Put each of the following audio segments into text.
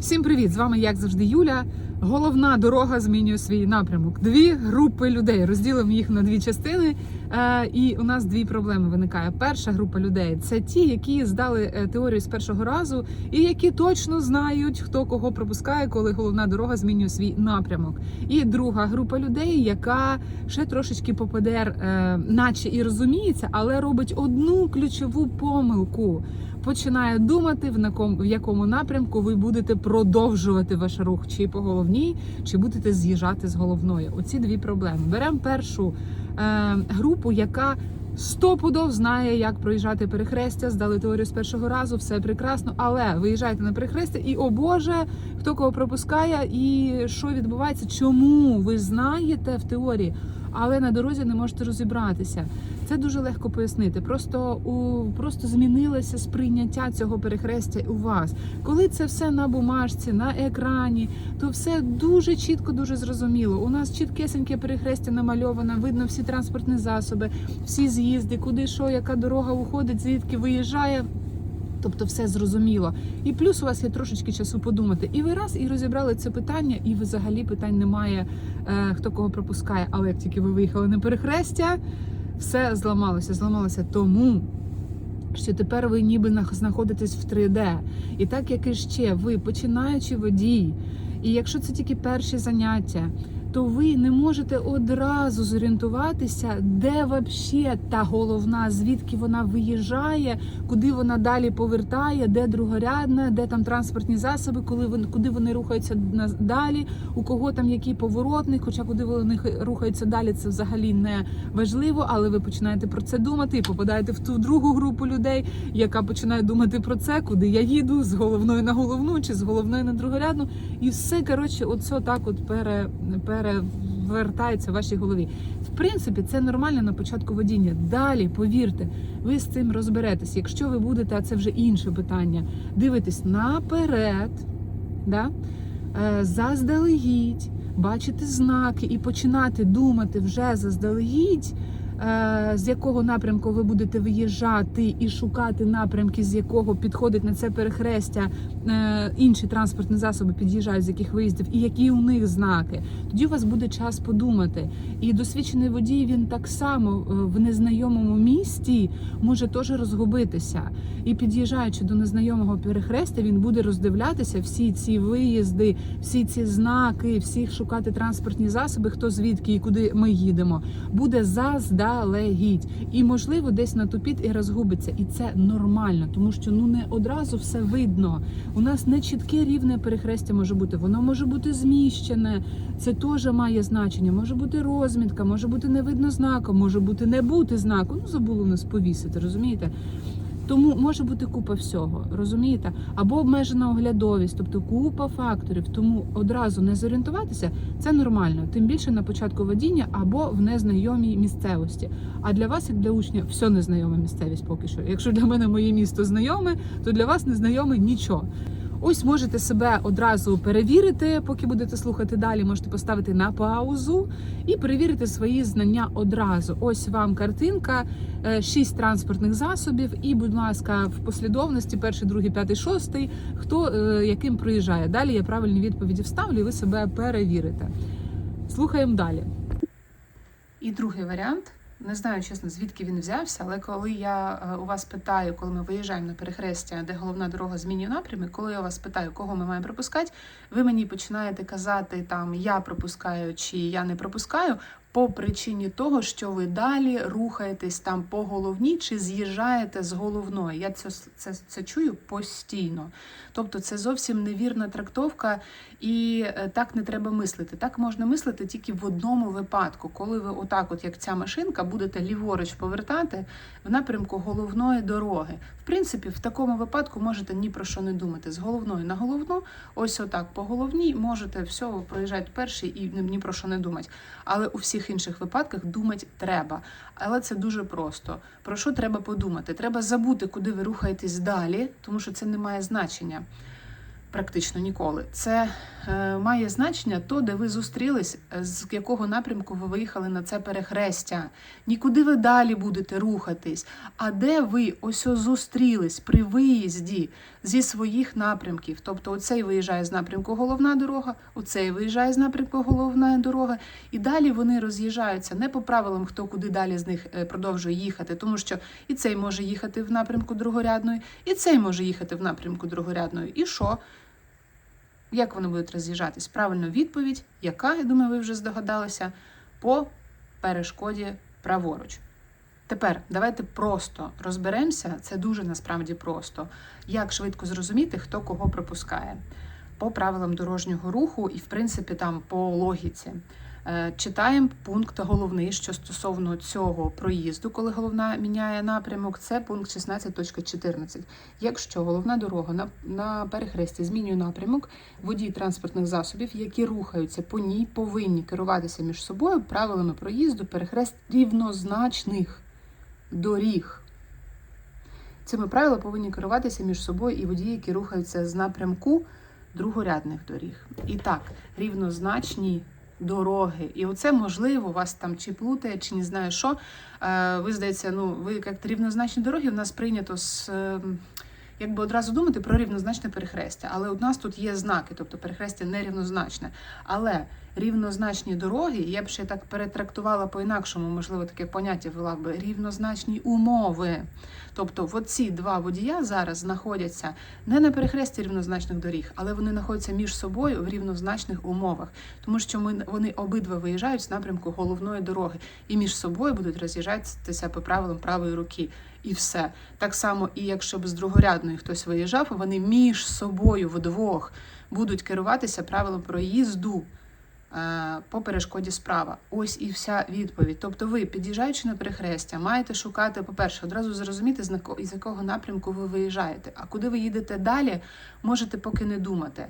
Всім привіт! З вами, як завжди, Юля. Головна дорога змінює свій напрямок. Дві групи людей. Розділимо їх на дві частини. Е, і у нас дві проблеми виникає. Перша група людей це ті, які здали е, теорію з першого разу, і які точно знають, хто кого пропускає, коли головна дорога змінює свій напрямок. І друга група людей, яка ще трошечки попадер, е, наче і розуміється, але робить одну ключову помилку починає думати, в якому, в якому напрямку ви будете продовжувати ваш рух, чи по головній, чи будете з'їжджати з головної. Оці дві проблеми. Беремо першу групу, яка стопудов знає, як проїжджати перехрестя, здали теорію з першого разу, все прекрасно. Але виїжджаєте на перехрестя, і о Боже, хто кого пропускає, і що відбувається, чому ви знаєте в теорії, але на дорозі не можете розібратися. Це дуже легко пояснити. Просто у просто змінилося сприйняття цього перехрестя у вас. Коли це все на бумажці, на екрані, то все дуже чітко, дуже зрозуміло. У нас чіткесеньке перехрестя намальоване, видно всі транспортні засоби, всі з'їзди, куди що, яка дорога уходить, звідки виїжджає. Тобто все зрозуміло. І плюс у вас є трошечки часу подумати. І ви раз і розібрали це питання, і взагалі питань немає, е, хто кого пропускає. Але як тільки ви виїхали на перехрестя, все зламалося. Зламалося тому, що тепер ви ніби знаходитесь в 3D. І так як і ще ви починаючи водій, і якщо це тільки перші заняття, то ви не можете одразу зорієнтуватися, де вообще та головна, звідки вона виїжджає, куди вона далі повертає, де другорядна, де там транспортні засоби, коли вони куди вони рухаються далі, у кого там який поворотник, хоча куди вони рухаються далі, це взагалі не важливо, але ви починаєте про це думати і попадаєте в ту другу групу людей, яка починає думати про це, куди я їду, з головної на головну чи з головної на другорядну, і все коротше, оце так от пере, перевертається в вашій голові. В принципі, це нормально на початку водіння. Далі, повірте, ви з цим розберетесь. Якщо ви будете, а це вже інше питання, дивитесь наперед, да? е, заздалегідь, бачити знаки і починати думати вже заздалегідь. Е, З якого напрямку ви будете виїжджати і шукати напрямки, з якого підходить на це перехрестя е, інші транспортні засоби під'їжджають, з яких виїздів, і які у них знаки. Тоді у вас буде час подумати. І досвідчений водій він так само е, в незнайомому місті може теж розгубитися. І під'їжджаючи до незнайомого перехрестя, він буде роздивлятися всі ці виїзди, всі ці знаки, всіх шукати транспортні засоби, хто звідки і куди ми їдемо. Буде заздалегідь. І можливо десь натупіть і розгубиться. І це нормально, тому що ну не одразу все видно. У нас не чітке рівне перехрестя може бути. Воно може бути зміщене. Це теж має значення. Може бути розмітка, може бути не видно знаку, може бути не бути знаку. Ну забуло нас повісити, розумієте? Тому може бути купа всього, розумієте? Або обмежена оглядовість, тобто купа факторів. Тому одразу не зорієнтуватися це нормально, тим більше на початку водіння або в незнайомій місцевості. А для вас, як для учня, все незнайома місцевість поки що. Якщо для мене моє місто знайоме, то для вас не знайоме нічого. Ось можете себе одразу перевірити, поки будете слухати далі. Можете поставити на паузу і перевірити свої знання одразу. Ось вам картинка, е, шість транспортних засобів, і, будь ласка, в послідовності перший, другий, п'ятий, шостий, хто е, яким проїжджає. Далі я правильні відповіді вставлю, і ви себе перевірите. Слухаємо далі. І другий варіант. Не знаю, чесно, звідки він взявся, але коли я е, у вас питаю, коли ми виїжджаємо на перехрестя, де головна дорога змінює напрями, коли я вас питаю, кого ми маємо пропускати, ви мені починаєте казати там я пропускаю чи я не пропускаю по причині того, що ви далі рухаєтесь там по головній чи з'їжджаєте з головної. Я це, це, це чую постійно. Тобто це зовсім невірна трактовка, і е, так не треба мислити. Так можна мислити тільки в одному випадку, коли ви отак, от як ця машинка, будете ліворуч повертати в напрямку головної дороги. В принципі, в такому випадку можете ні про що не думати. З головної на головну, ось отак по головній можете все проїжджати перший і ні- ні про що не думати. Але у всіх інших випадках думати треба. Але це дуже просто. Про що треба подумати? Треба забути, куди ви рухаєтесь далі, тому що це не має значення. Практично ніколи. Це е, має значення то, де ви зустрілись, з якого напрямку ви виїхали на це перехрестя. Нікуди ви далі будете рухатись, а де ви ось ось зустрілись при виїзді зі своїх напрямків. Тобто, оцей виїжджає з напрямку головна дорога, оцей виїжджає з напрямку головна дорога, і далі вони роз'їжджаються не по правилам, хто куди далі з них е, продовжує їхати, тому що і цей може їхати в напрямку другорядної, і цей може їхати в напрямку другорядної. І що? Як вони будуть роз'їжджатись? Правильно, відповідь, яка, я думаю, ви вже здогадалися, по перешкоді праворуч. Тепер давайте просто розберемося, це дуже насправді просто, як швидко зрозуміти, хто кого пропускає по правилам дорожнього руху і, в принципі, там по логіці. Е, Читаємо пункт головний, що стосовно цього проїзду, коли головна міняє напрямок, це пункт 16.14. Якщо головна дорога на, на перехресті змінює напрямок, водії транспортних засобів, які рухаються по ній, повинні керуватися між собою правилами проїзду перехрест рівнозначних доріг. Цими правилами повинні керуватися між собою і водії, які рухаються з напрямку другорядних доріг. І так, рівнозначні дороги. І оце можливо вас там чи плутає, чи не знаю що. Е, Ви здається, ну ви як рівнозначні дороги, у нас прийнято з. е, Якби одразу думати про рівнозначне перехрестя, але у нас тут є знаки, тобто перехрестя нерівнозначне. Але рівнозначні дороги, я б ще так перетрактувала по-інакшому, можливо, таке поняття ввела би рівнозначні умови. Тобто, от ці два водія зараз знаходяться не на перехресті рівнозначних доріг, але вони знаходяться між собою в рівнозначних умовах, тому що ми вони обидва виїжджають з напрямку головної дороги і між собою будуть роз'їжджатися по правилам правої руки. І все так само, і якщо б з другорядної хтось виїжджав, вони між собою вдвох будуть керуватися правилом проїзду по перешкоді справа. Ось і вся відповідь. Тобто, ви, під'їжджаючи на перехрестя, маєте шукати, по-перше, одразу зрозуміти, з якого напрямку ви виїжджаєте. А куди ви їдете далі, можете поки не думати.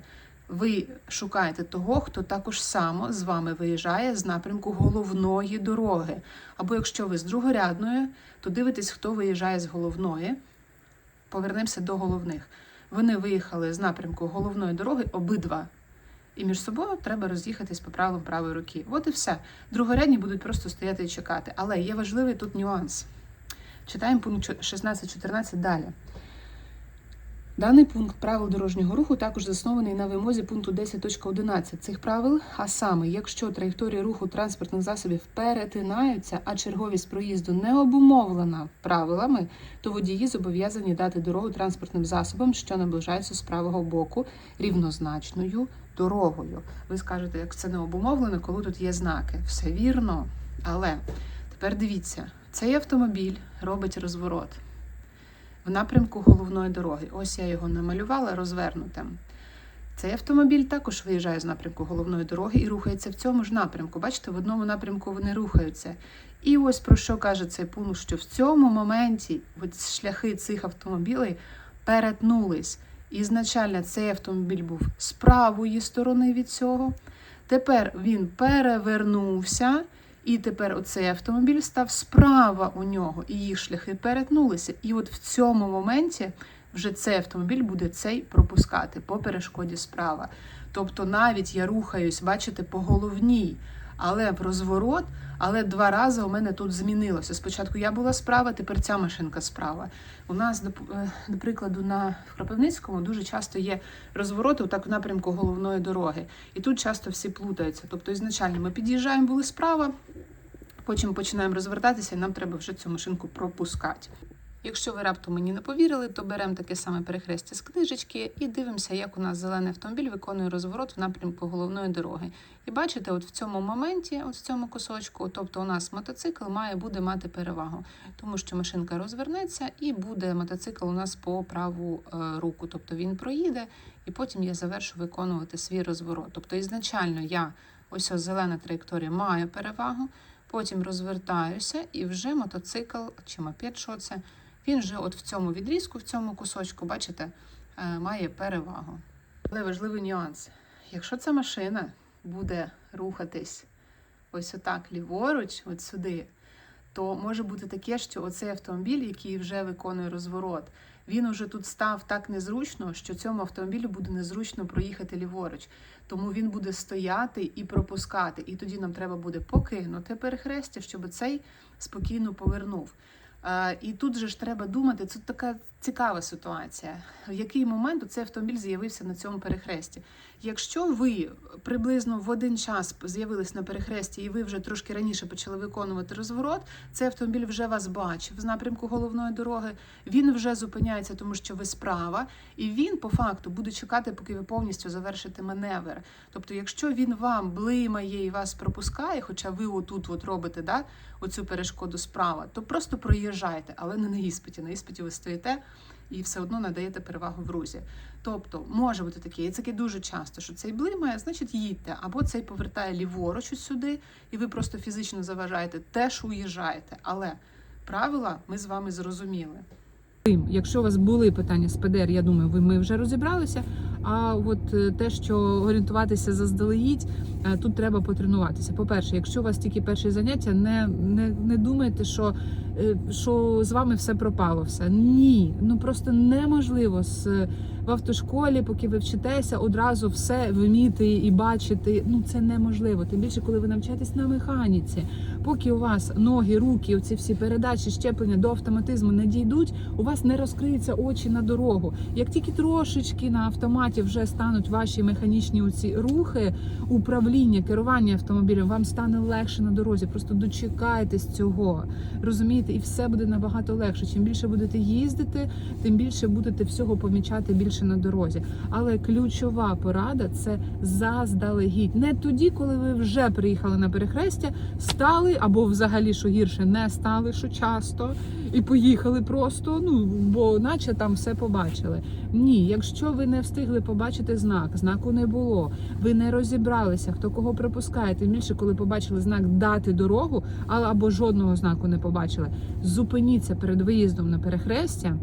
Ви шукаєте того, хто також само з вами виїжджає з напрямку головної дороги. Або якщо ви з другорядної, то дивитесь, хто виїжджає з головної. Повернемося до головних. Вони виїхали з напрямку головної дороги обидва. І між собою треба роз'їхатись по правилам правої руки. От і все. Другорядні будуть просто стояти і чекати. Але є важливий тут нюанс. Читаємо пункт 16.14 далі. Даний пункт правил дорожнього руху також заснований на вимозі пункту 10.11 цих правил. А саме, якщо траєкторії руху транспортних засобів перетинаються, а черговість проїзду не обумовлена правилами, то водії зобов'язані дати дорогу транспортним засобам, що наближаються з правого боку рівнозначною дорогою. Ви скажете, як це не обумовлено, коли тут є знаки. Все вірно. Але тепер дивіться, цей автомобіль робить розворот в напрямку головної дороги. Ось я його намалювала розвернутим. Цей автомобіль також виїжджає з напрямку головної дороги і рухається в цьому ж напрямку. Бачите, в одному напрямку вони рухаються. І ось про що каже цей пункт, що в цьому моменті шляхи цих автомобілей перетнулись. Ізначально цей автомобіль був з правої сторони від цього. Тепер він перевернувся, і тепер оцей автомобіль став справа у нього, і їх шляхи перетнулися. І от в цьому моменті вже цей автомобіль буде цей пропускати по перешкоді справа. Тобто навіть я рухаюсь, бачите, по головній, але в розворот, але два рази у мене тут змінилося. Спочатку я була справа, тепер ця машинка справа. У нас, до, е, прикладу, на Кропивницькому дуже часто є розвороти так в напрямку головної дороги. І тут часто всі плутаються. Тобто, ізначально ми під'їжджаємо, були справа, потім починаємо розвертатися, і нам треба вже цю машинку пропускати. Якщо ви раптом мені не повірили, то беремо таке саме перехрестя з книжечки і дивимося, як у нас зелений автомобіль виконує розворот в напрямку головної дороги. І бачите, от в цьому моменті, от в цьому кусочку, тобто у нас мотоцикл має буде мати перевагу, тому що машинка розвернеться і буде мотоцикл у нас по праву е, руку. Тобто він проїде, і потім я завершу виконувати свій розворот. Тобто ізначально я ось ось зелена траєкторія маю перевагу, потім розвертаюся, і вже мотоцикл чи мопед, що це. Він вже от в цьому відрізку, в цьому кусочку, бачите, е, має перевагу. Але важливий нюанс. Якщо ця машина буде рухатись ось отак ліворуч, от сюди, то може бути таке, що оцей автомобіль, який вже виконує розворот, він уже тут став так незручно, що цьому автомобілю буде незручно проїхати ліворуч. Тому він буде стояти і пропускати. І тоді нам треба буде покинути перехрестя, щоб цей спокійно повернув. І тут же ж треба думати, це така цікава ситуація. В який момент цей автомобіль з'явився на цьому перехресті? Якщо ви приблизно в один час з'явились на перехресті, і ви вже трошки раніше почали виконувати розворот, цей автомобіль вже вас бачив з напрямку головної дороги. Він вже зупиняється, тому що ви справа, і він по факту буде чекати, поки ви повністю завершите маневр. Тобто, якщо він вам блимає і вас пропускає, хоча ви отут от робите да, оцю перешкоду справа, то просто проїжджайте, але не на іспиті. На іспиті ви стоїте і все одно надаєте перевагу в рузі. Тобто може бути таке, і таке дуже часто, що цей блимає, значить їдьте, або цей повертає ліворуч сюди, і ви просто фізично заважаєте, теж уїжджаєте. Але правила ми з вами зрозуміли. Якщо у вас були питання з ПДР, я думаю, ви ми вже розібралися. А от е, те, що орієнтуватися заздалегідь, е, тут треба потренуватися. По-перше, якщо у вас тільки перші заняття, не, не, не думайте, що, що з вами все пропало. Все ні, ну просто неможливо з в автошколі, поки ви вчитеся, одразу все вміти і бачити. Ну це неможливо. Тим більше, коли ви навчаєтесь на механіці. Поки у вас ноги, руки, оці всі передачі, щеплення до автоматизму не дійдуть, у вас не розкриються очі на дорогу. Як тільки трошечки на автоматі вже стануть ваші механічні оці рухи, управління, керування автомобілем, вам стане легше на дорозі. Просто дочекайтесь цього. Розумієте, і все буде набагато легше. Чим більше будете їздити, тим більше будете всього помічати більше на дорозі. Але ключова порада це заздалегідь. Не тоді, коли ви вже приїхали на перехрестя, стали або взагалі, що гірше, не стали, що часто, і поїхали просто. Ну бо наче там все побачили. Ні, якщо ви не встигли побачити знак, знаку не було, ви не розібралися, хто кого пропускає. Тим більше, коли побачили знак дати дорогу, але або жодного знаку не побачили. Зупиніться перед виїздом на перехрестя.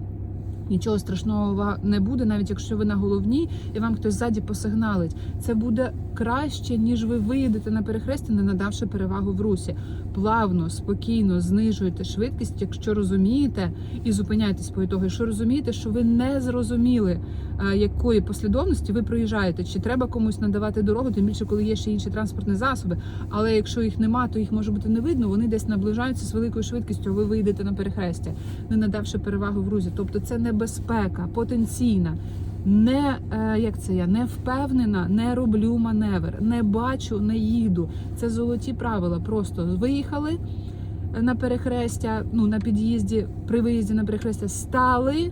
Нічого страшного не буде, навіть якщо ви на головній і вам хтось ззаді посигналить. Це буде краще, ніж ви виїдете на перехресті, не надавши перевагу в русі. Плавно, спокійно знижуєте швидкість, якщо розумієте, і зупиняйтесь по ітогу. Якщо розумієте, що ви не зрозуміли, якої послідовності ви проїжджаєте, чи треба комусь надавати дорогу, тим більше, коли є ще інші транспортні засоби. Але якщо їх нема, то їх може бути не видно. Вони десь наближаються з великою швидкістю. Ви виїдете на перехрестя, не надавши перевагу в рузі. Тобто це небезпека потенційна. Не е, як це я не впевнена, не роблю маневр, не бачу, не їду. Це золоті правила. Просто виїхали на перехрестя, ну на під'їзді, при виїзді на перехрестя стали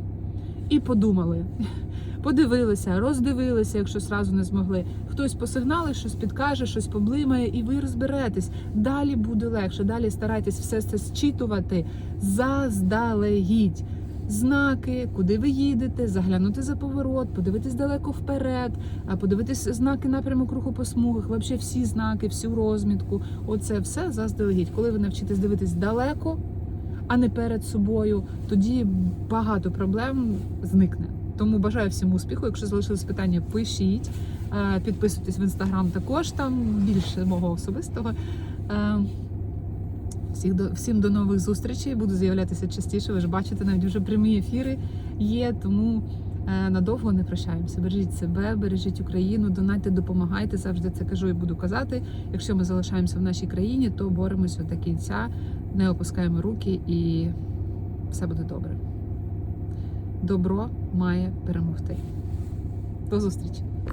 і подумали. Подивилися, роздивилися, якщо сразу не змогли. Хтось посигнали, щось підкаже, щось поблимає, і ви розберетесь. Далі буде легше. Далі старайтесь все це зчитувати заздалегідь. Знаки, куди ви їдете, заглянути за поворот, подивитись далеко вперед, а подивитись знаки напрямок руху по смугах, взагалі всі знаки, всю розмітку. Оце все заздалегідь. Коли ви навчитесь дивитись далеко, а не перед собою, тоді багато проблем зникне. Тому бажаю всім успіху. Якщо залишились питання, пишіть, Е, підписуйтесь в інстаграм також, там більше мого особистого. Е, Всіх до всім до нових зустрічей. Буду з'являтися частіше. Ви ж бачите, навіть вже прямі ефіри є. Тому е, надовго не прощаємося. Бережіть себе, бережіть Україну, донайте, допомагайте. Завжди це кажу і буду казати. Якщо ми залишаємося в нашій країні, то боремося до кінця, не опускаємо руки і все буде добре. Добро має перемогти. До зустрічі!